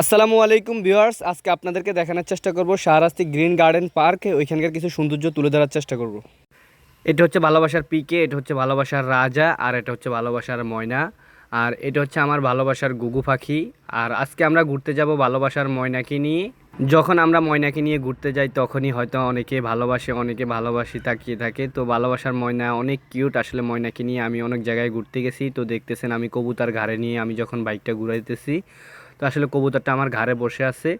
আসসালামু আলাইকুম ভিউয়ার্স, আজকে আপনাদেরকে দেখানোর চেষ্টা করব শাহরাস্তি গ্রিন গার্ডেন পার্ক, ওইখানকার কিছু সৌন্দর্য তুলে ধরার চেষ্টা করব। এটা হচ্ছে ভালোবাসার পিকে, এটা হচ্ছে ভালোবাসার রাজা, আর এটা হচ্ছে ভালোবাসার ময়না, আর এটা হচ্ছে আমার ভালোবাসার গুগু পাখি, আর আজকে আমরা ঘুরতে যাব ভালোবাসার ময়নাকে নিয়ে। যখন আমরা ময়নাকে নিয়ে ঘুরতে যাই, তখনই হয়তো অনেকে ভালোবাসে, অনেকে ভালোবাসি তাকিয়ে থাকে। তো ভালোবাসার ময়না অনেক কিউট আসলে ময়নাকে নিয়ে আমি অনেক জায়গায় ঘুরতে গেছি। তো দেখতেছেন আমি কবুতার ঘাড়ে নিয়ে আমি যখন বাইকটা ঘুরাইতেছি তো আসলে কবুতরটা আমার ঘাড়ে বসে আছে।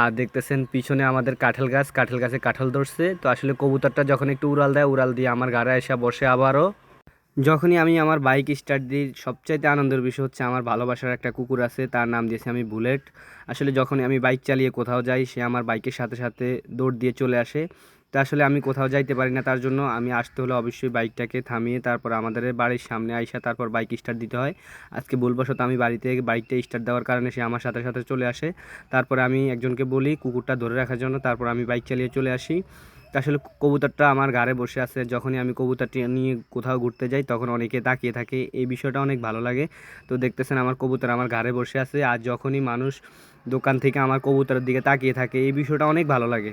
আর দেখতেছেন পিছনে আমাদের কাঁঠাল গাছ, কাঁঠাল গাছে কাঁঠাল ধরছে। তো আসলে কবুতরটা যখন একটু উড়াল দেয়, উড়াল দিয়ে আমার ঘাড়ে এসে বসে আবারও। যখনই আমি আমার বাইক স্টার্ট দিই, সবচাইতে আনন্দের বিষয় হচ্ছে আমার ভালোবাসার একটা কুকুর আছে, তার নাম দিয়েছি আমি বুলেট। আসলে যখনই আমি বাইক চালিয়ে কোথাও যাই, সে আমার বাইকের সাথে সাথে দৌড় দিয়ে চলে আসে। তো আসলে আমি কোথাও যাইতে পারি না, তার জন্য আমি আসতে হলে অবশ্যই বাইকটাকে থামিয়ে তারপর আমাদের বাড়ির সামনে আইসা তারপর বাইক স্টার্ট দিতে হয়। আজকে ভুলবশত আমি বাড়িতে বাইকটা স্টার্ট দেওয়ার কারণে সে আমার সাথে সাথে চলে আসে। তারপরে আমি একজনকে বলি কুকুরটা ধরে রাখার জন্য, তারপর আমি বাইক চালিয়ে চলে আসি। আসলে কবুতরটা আমার ঘাড়ে বসে আছে, যখনই আমি কবুতরটি নিয়ে কোথাও ঘুরতে যাই তখন অনেকে তাকিয়ে থাকে, এই বিষয়টা অনেক ভালো লাগে। তো দেখতেছেন আমার কবুতর আমার ঘাড়ে বসে আছে আর যখনই মানুষ দোকান থেকে আমার কবুতরের দিকে তাকিয়ে থাকে, এই বিষয়টা অনেক ভালো লাগে।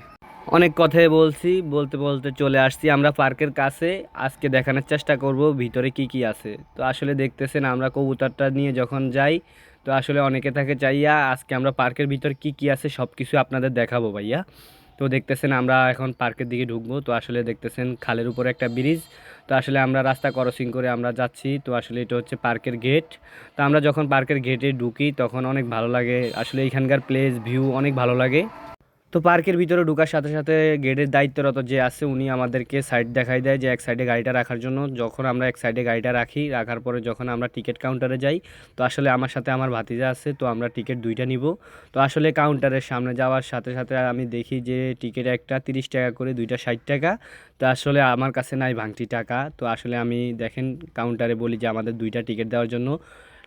অনেক কথাই বলছি, বলতে বলতে চলে আসছি আমরা পার্কের কাছে। আজকে দেখানোর চেষ্টা করব ভিতরে কি কি আছে। তো আসলে দেখতেছেন আমরা কবুতরটা নিয়ে যখন যাই, তো আসলে অনেকে থাকে চাইয়া আজকে আমরা পার্কের ভিতর কি কি আছে সব কিছু আপনাদের দেখাবো ভাইয়া। তো দেখতেছেন আমরা এখন পার্কের দিকে ঢুকবো। তো আসলে দেখতেছেন খালের উপরে একটা ব্রিজ। তো আসলে আমরা রাস্তা ক্রসিং করে আমরা যাচ্ছি। তো আসলে এটা হচ্ছে পার্কের গেট তো আমরা যখন পার্কের গেটে ঢুকি, তখন অনেক ভালো লাগে। আসলে এখানকার প্লেস ভিউ অনেক ভালো লাগে। তো পার্কের ভিতরে ঢোকার সাথে সাথে গেটের দায়িত্বরত যে আছে, উনি আমাদেরকে সাইড দেখাই দেয় যে এক সাইডে গাড়িটা রাখার জন্য। যখন আমরা এক সাইডে গাড়িটা রাখি, রাখার পরে যখন আমরা টিকিট কাউন্টারে যাই, তো আসলে আমার সাথে আমার ভাতিজা আছে, তো আমরা টিকিট দুইটা নিব। তো আসলে কাউন্টারের সামনে যাওয়ার সাথে সাথে আমি দেখি যে টিকিট একটা তিরিশ টাকা করে, দুইটা ষাট টাকা। তো আসলে আমার কাছে নাই ভাঙটি টাকা। তো আসলে আমি দেখেন কাউন্টারে বলি যে আমাদের দুইটা টিকিট দেওয়ার জন্য।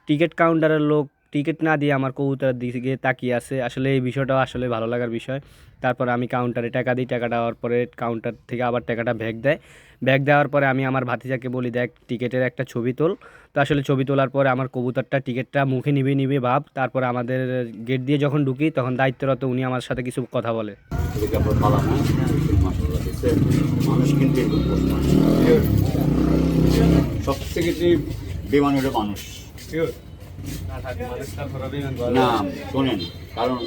টিকিট কাউন্টারের লোক টিকিট না দিয়ে আমার কবুতরের দিকে তাকিয়ে আছে। আসলে এই বিষয়টাও আসলে ভালো লাগার বিষয়। তারপর আমি কাউন্টারে টাকা দিই টাকা দেওয়ার পরে কাউন্টার থেকে আবার টাকাটা ব্যাগ দেয়। ব্যাগ দেওয়ার পরে আমি আমার ভাতিজাকে বলি দেখ টিকিটের একটা ছবি তোল। তো আসলে ছবি তোলার পরে আমার কবুতরটা টিকিটটা মুখে নিবে নিবে ভাব। তারপরে আমাদের গেট দিয়ে যখন ঢুকি তখন দায়িত্বরত উনি আমার সাথে কিছু কথা বলে। মানুষ কিন্তু সবথেকে যে বেমান হলো মানুষ না শোনেন কারণ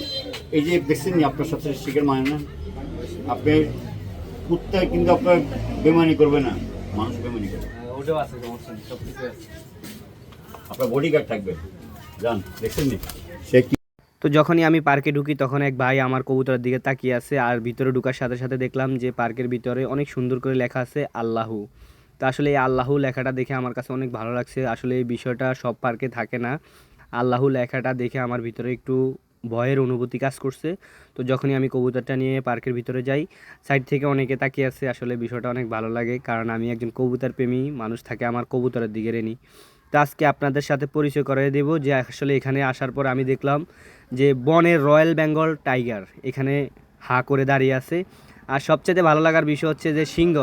এই যে দেখছেন আপনার সাথে শিখের মানে না আপনি কুত্তা কিন্তু আপনার বেমানি করবে না মানুষ বেমানি করবে। ওটাও আছে সমস্যা সব কিছু আছে। আপনার বডি গার্ড থাকবে। যান দেখছেন নি? সে কি তো যখনই আমি পার্কে ঢুকি তখন এক ভাই আমার কবুতরের দিকে তাকিয়ে আছে আর ভিতরে ঢুকার সাথে সাথে দেখলাম যে পার্কের ভিতরে অনেক সুন্দর করে লেখা আছে আল্লাহু। তো আসলে এই আল্লাহ লেখাটা দেখে আমার কাছে অনেক ভালো লাগছে। আসলে এই বিষয়টা সব পার্কে থাকে না। আল্লাহ লেখাটা দেখে আমার ভিতরে একটু ভয়ের অনুভূতি কাজ করছে। তো যখনই আমি কবুতরটা নিয়ে পার্কের ভিতরে যাই সাইড থেকে অনেকে তাকিয়ে আছে, আসলে বিষয়টা অনেক ভালো লাগে। কারণ আমি একজন কবুতর প্রেমী মানুষ থাকে, আমার কবুতরের দিকে রেনি। তো আজকে আপনাদের সাথে পরিচয় করে দেব যে আসলে এখানে আসার পর আমি দেখলাম যে বনের রয়্যাল বেঙ্গল টাইগার এখানে হা করে দাঁড়িয়ে আছে। আর সবচেয়ে ভালো লাগার বিষয় হচ্ছে যে সিংহ।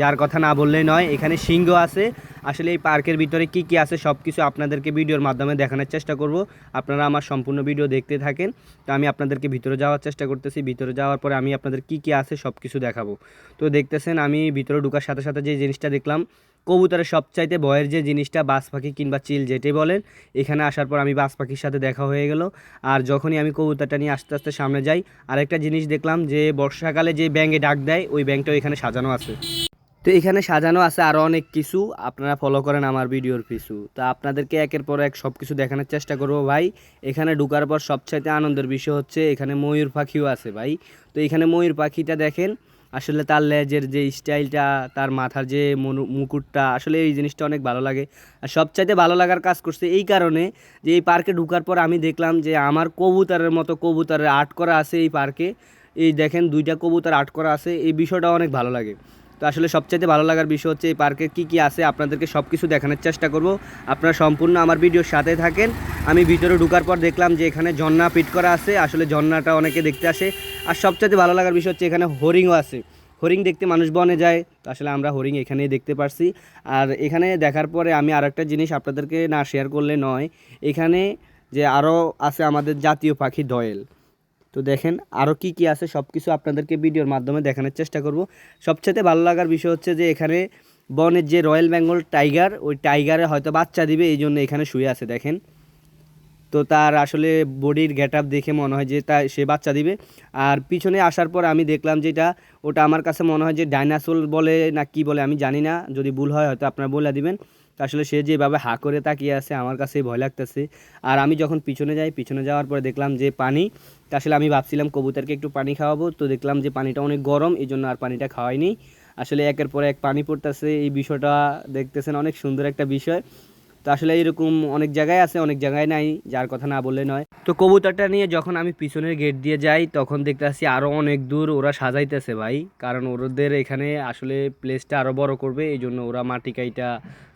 যার কথা না বললেই নয়, এখানে সিংহ আছে। আসলে এই পার্কের ভিতরে কি কি আছে সব কিছু আপনাদেরকে ভিডিওর মাধ্যমে দেখানোর চেষ্টা করব। আপনারা আমার সম্পূর্ণ ভিডিও দেখতে থাকেন। তো আমি আপনাদেরকে ভিতরে যাওয়ার চেষ্টা করতেছি। ভিতরে যাওয়ার পরে আমি আপনাদের কি কি আছে সব কিছু দেখাবো। তো দেখতেছেন, আমি ভিতরে ঢোকার সাথে সাথে যে জিনিসটা দেখলাম, কবুতরের সবচাইতে ভয়ের যে জিনিসটা বাজ পাখি কিংবা চিল যেটাই বলেন, এখানে আসার পর আমি বাস পাখির সাথে দেখা হয়ে গেল। আর যখনই আমি কবুতরটা নিয়ে আস্তে আস্তে সামনে যাই, আরেকটা জিনিস দেখলাম যে, বর্ষাকালে যে ব্যাঙে ডাক দেয়, ওই ব্যাংকটাও এখানে সাজানো আছে। তো এখানে সাজানো আছে আরও অনেক কিছু। আপনারা ফলো করেন আমার ভিডিওর পিছু তো আপনাদেরকে একের পর এক সব কিছু দেখানোর চেষ্টা করব ভাই। এখানে ঢুকার পর সবচাইতে আনন্দের বিষয় হচ্ছে এখানে ময়ূর পাখিও আছে ভাই। তো এখানে ময়ূর পাখিটা দেখেন, আসলে তার লেজের যে স্টাইলটা, তার মাথার যে মুকুটটা, আসলে এই জিনিসটা অনেক ভালো লাগে। আর সবচাইতে ভালো লাগার কাজ করছে এই কারণে যে এই পার্কে ঢুকার পর আমি দেখলাম যে আমার কবুতরের মতো কবুতরের আর্ট করা আছে এই পার্কে। এই দেখেন দুইটা কবুতর আর্ট করা আছে, এই বিষয়টা অনেক ভালো লাগে। তো আসলে সবচাইতে ভালো লাগার বিষয় হচ্ছে এই পার্কে কী কী আছে, আপনাদেরকে সব কিছু দেখানোর চেষ্টা করব। আপনারা সম্পূর্ণ আমার ভিডিওর সাথে থাকেন। আমি ভিতরে ঢুকার পর দেখলাম যে এখানে ঝর্ণা পিট করা আছে, আসলে ঝর্ণাটা অনেকে দেখতে আসে। আর সবচাইতে ভালো লাগার বিষয় হচ্ছে এখানে হরিংও আছে। হরিং দেখতে মানুষ বনে যায়, তো আসলে আমরা হরিং এখানেই দেখতে পারছি। আর এখানে দেখার পরে আমি আরেকটা জিনিস আপনাদেরকে না শেয়ার করলে নয়, এখানে যে আরও আছে আমাদের জাতীয় পাখি দোয়েল। তো দেখেন আরও কি কি আছে সব কিছু আপনাদেরকে ভিডিওর মাধ্যমে দেখানোর চেষ্টা করব। সবচেয়ে ভালো লাগার বিষয় হচ্ছে যে এখানে বনের যে রয়্যাল বেঙ্গল টাইগার, ওই টাইগারে হয়তো বাচ্চা দিবে, এই জন্য এখানে শুয়ে আছে, দেখেন। তো তার আসলে বডির গেট আপ দেখে মনে হয় যে তা সে বাচ্চা দিবে। আর পিছনে আসার পর আমি দেখলাম যেটা ওটা আমার কাছে মনে হয় যে ডাইনাসোর বলে না কি বলে আমি জানি না, যদি ভুল হয় হয়তো আপনারা বলে দিবেন। আসলে সে যেভাবে হা করে তাকিয়ে আছে, আমার কাছে ভয় লাগতেছে। আর আমি যখন পিছনে যাই, পিছনে যাওয়ার পরে দেখলাম যে পানি আসলে আমি ভাবছিলাম কবুতরকে একটু পানি খাওয়াবো, তো দেখলাম যে পানিটা অনেক গরম এই জন্য আর পানিটা খাওয়াইনি। আসলে একের পর এক পানি পড়তেছে, এই বিষয়টা দেখতেছেন অনেক সুন্দর একটা বিষয়। তো আসলে এরকম অনেক জায়গায় আছে, অনেক জায়গায় নাই, যার কথা না বললে নয়। তো কবুতরটা নিয়ে যখন আমি পিছনের গেট দিয়ে যাই, তখন দেখতে আসছি আরও অনেক দূর ওরা সাজাইতেছে ভাই। কারণ ওদের এখানে আসলে প্লেসটা আরও বড় করবে এই জন্য ওরা মাটি কাইটা,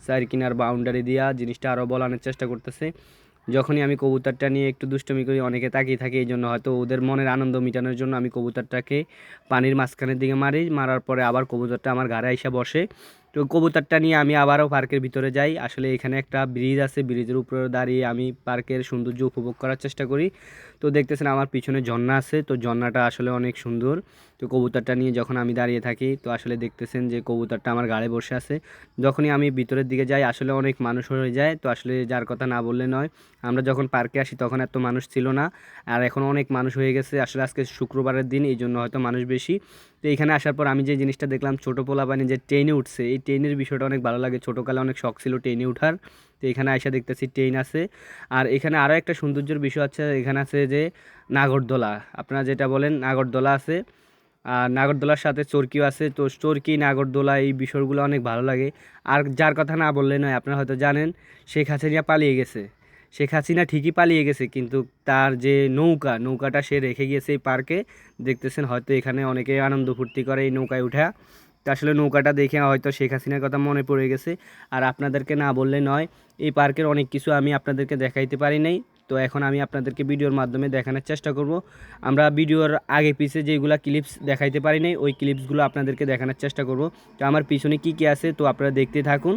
চার কিনার বাউন্ডারি দিয়া জিনিসটা আরও বলানোর চেষ্টা করতেছে। যখনই আমি কবুতরটা নিয়ে একটু দুষ্টমি করি, অনেকে তাকিয়ে থাকে এই জন্য হয়তো ওদের মনের আনন্দ মেটানোর জন্য আমি কবুতরটাকে পানির মাঝখানের দিকে মারি, মারার পরে আবার কবুতরটা আমার ঘাড়ে এসে বসে। তো কবুতরটা নিয়ে আমি আবারও পার্কের ভিতরে যাই। আসলে এখানে একটা ব্রিজ আছে, ব্রিজের উপরে দাঁড়িয়ে আমি পার্কের সৌন্দর্য উপভোগ করার চেষ্টা করি। তো দেখতেছেন আমার পিছনে ঝর্ণা আছে, তো ঝর্ণাটা আসলে অনেক সুন্দর। তো কবুতরটা নিয়ে যখন আমি দাঁড়িয়ে থাকি, তো আসলে দেখতেছেন যে কবুতরটা আমার গাড়ে বসে আছে। যখনই আমি ভিতরের দিকে যাই, আসলে অনেক মানুষ হয়ে যায়, তো আসলে যার কথা না বললে নয়। আমরা যখন পার্কে আসি, তখন এত মানুষ ছিল না। আর এখন অনেক মানুষ হয়ে গেছে। আসলে আজকে শুক্রবারের দিন এই জন্য হয়তো মানুষ বেশি। তো এখানে আসার পর আমি যে জিনিসটা দেখলাম, ছোটো পোলা পোলাপানি যে ট্রেনে উঠছে, এই ট্রেনের বিষয়টা অনেক ভালো লাগে। ছোটোকালে অনেক শখ ছিল ট্রেনে উঠার। তো এখানে আইসা দেখতেছি ট্রেন আছে। আর এখানে আরও একটা সৌন্দর্যের বিষয় আছে, এখানে আছে যে নাগরদোলা। আপনারা যেটা বলেন, নাগরদোলা আছে। আর নাগরদোলার সাথে চরকিও আছে। তো চরকি, নাগরদোলা এই বিষয়গুলো অনেক ভালো লাগে। আর যার কথা না বললে নয়, আপনারা হয়তো জানেন, শেখ হাসিনা পালিয়ে গেছে। শেখ হাসিনা ঠিকই পালিয়ে গেছে, কিন্তু তার যে নৌকা, নৌকাটা সে রেখে গিয়েছে এই পার্কে। দেখতেছেন হয়তো এখানে অনেকে আনন্দ ফুর্তি করে এই নৌকায় উঠা। তো আসলে নৌকাটা দেখে হয়তো শেখ হাসিনার কথা মনে পড়ে গেছে। আর আপনাদেরকে না বললে নয়, এই পার্কের অনেক কিছু আমি আপনাদেরকে দেখাইতে পারি নাই। তো এখন আমি আপনাদেরকে ভিডিওর মাধ্যমে দেখানোর চেষ্টা করব। আমরা ভিডিওর আগে পিছে যেগুলো ক্লিপস দেখাইতে পারি নাই, ওই ক্লিপসগুলো আপনাদেরকে দেখানোর চেষ্টা করব। তো আমার পিছনে কি কি আছে, তো আপনারা দেখতে থাকুন।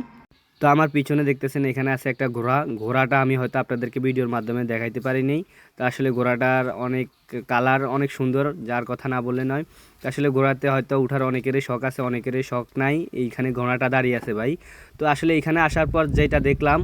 তো আমার পিছনে দেখতেছেন, এখানে আছে একটা ঘোড়া। ঘোড়াটা আমি হয়তো আপনাদেরকে ভিডিওর মাধ্যমে দেখাইতে পারিনি। তো আসলে ঘোড়াটার অনেক কালার অনেক সুন্দর, যার কথা না বললে নয়। তো আসলে ঘোড়াতে হয়তো উঠার অনেকেরই শখ আছে, অনেকেরই শখ নাই। এইখানে ঘোড়াটা দাঁড়িয়ে আছে ভাই। তো আসলে এখানে আসার পর যেটা দেখলাম,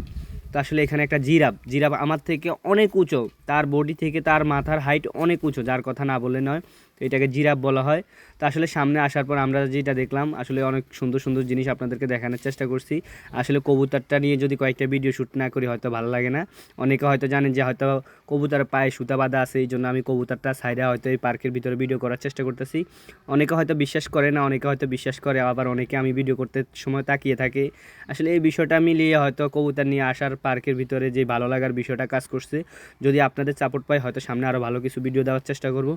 তো আসলে এখানে একটা জিরাফ। জিরাফ আমার থেকে অনেক উঁচু। তার বডি থেকে তার মাথার হাইট অনেক উঁচু, যার কথা না বললে নয়। এটাকে জিরাফ বলা হয়। তো আসলে সামনে আসার পর আমরা যেটা দেখলাম, আসলে অনেক সুন্দর সুন্দর জিনিস আপনাদেরকে দেখানোর চেষ্টা করছি। আসলে কবুতরটা নিয়ে যদি কয়েকটা ভিডিও শ্যুট না করি, হয়তো ভালো লাগে না। অনেকে হয়তো জানেন যে হয়তো কবুতর পায়ে সুতা বাঁধা আছে, এই জন্য আমি কবুতরটা সাইডে হয়তো এই পার্কের ভিতরে ভিডিও করার চেষ্টা করতেছি। অনেকে হয়তো বিশ্বাস করে না, অনেকে হয়তো বিশ্বাস করে, আবার অনেকে আমি ভিডিও করতে সময় তাকিয়ে থাকে। আসলে এই বিষয়টা মিলিয়ে হয়তো কবুতর নিয়ে আসার পার্কের ভিতরে যে ভালো লাগার বিষয়টা কাজ করছে। যদি আপনাদের সাপোর্ট পাই, হয়তো সামনে আরও ভালো কিছু ভিডিও দেওয়ার চেষ্টা করব।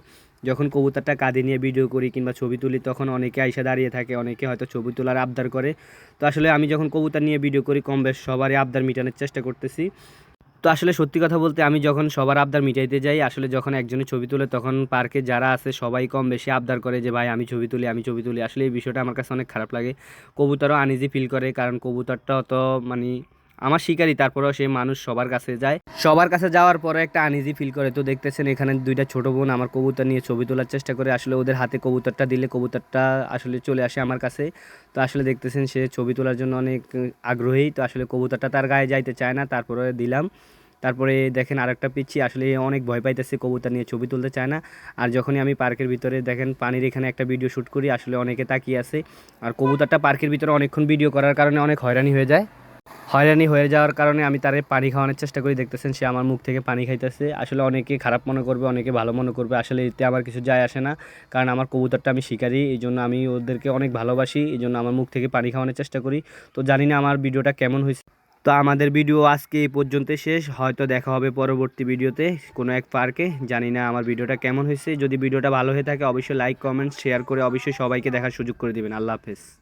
যখন কবুতরটা কাঁধে নিয়ে ভিডিও করি কিংবা ছবি তুলি, তখন অনেকে আইসা দাঁড়িয়ে থাকে, অনেকে হয়তো ছবি তোলার আবদার করে। তো আসলে আমি যখন কবুতর নিয়ে ভিডিও করি, কম বেশ সবারই আবদার মেটানোর চেষ্টা করতেছি। তো আসলে সত্যি কথা বলতে আমি যখন সবার আবদার মিটাইতে যাই, আসলে যখন একজনের ছবি তুলে, তখন পার্কে যারা আছে, সবাই কম বেশি আবদার করে যে, ভাই, আমি ছবি তুলি, আমি ছবি তুলি। আসলে এই বিষয়টা আমার কাছে অনেক খারাপ লাগে। কবুতরও আনইজি ফিল করে, কারণ কবুতরটা তো মানে আমার শিকারই তারপরেও সে মানুষ সবার কাছে যায়। সবার কাছে যাওয়ার পরে একটা আনইজি ফিল করে। তো দেখতেছেন, এখানে দুইটা ছোট বোন আমার কবুতর নিয়ে ছবি তোলার চেষ্টা করে। আসলে ওদের হাতে কবুতরটা দিলে কবুতরটা আসলে চলে আসে আমার কাছে। তো আসলে দেখতেছেন, সে ছবি তোলার জন্য অনেক আগ্রহী। তো আসলে কবুতরটা তার গায়ে যাইতে চায় না, তারপরে দিলাম। তারপরে দেখেন আরেকটা পিচ্ছি, আসলে অনেক ভয় পাইতেছে, কবুতর নিয়ে ছবি তুলতে চায় না। আর যখনই আমি পার্কের ভিতরে, দেখেন পানির এখানে একটা ভিডিও শ্যুট করি, আসলে অনেকে তাকিয়ে আছে। আর কবুতরটা পার্কের ভিতরে অনেকক্ষণ ভিডিও করার কারণে অনেক হয়রানি হয়ে যায়। হয়রানি হয়ে যাওয়ার কারণে আমি তারে পানি খাওয়ানোর চেষ্টা করি, দেখতেছেন সে আমার মুখ থেকে পানি খাইতেছে। আসলে অনেকে খারাপ মনে করবে, অনেকে ভালো মনে করবে, আসলে এতে আমার কিছু যায় আসে না। কারণ আমার কবুতরটা আমি শিকারি এই জন্য আমি ওদেরকে অনেক ভালোবাসি এই জন্য আমার মুখ থেকে পানি খাওয়ানোর চেষ্টা করি। তো জানি না আমার ভিডিওটা কেমন হয়েছে তো আমাদের ভিডিও আজকে এই পর্যন্ত শেষ, হয়তো দেখা হবে পরবর্তী ভিডিওতে কোনো এক পার্কে। জানি না আমার ভিডিওটা কেমন হয়েছে যদি ভিডিওটা ভালো হয়ে থাকে, অবশ্যই লাইক কমেন্ট শেয়ার করে অবশ্যই সবাইকে দেখার সুযোগ করে দেবেন। আল্লাহ হাফেজ।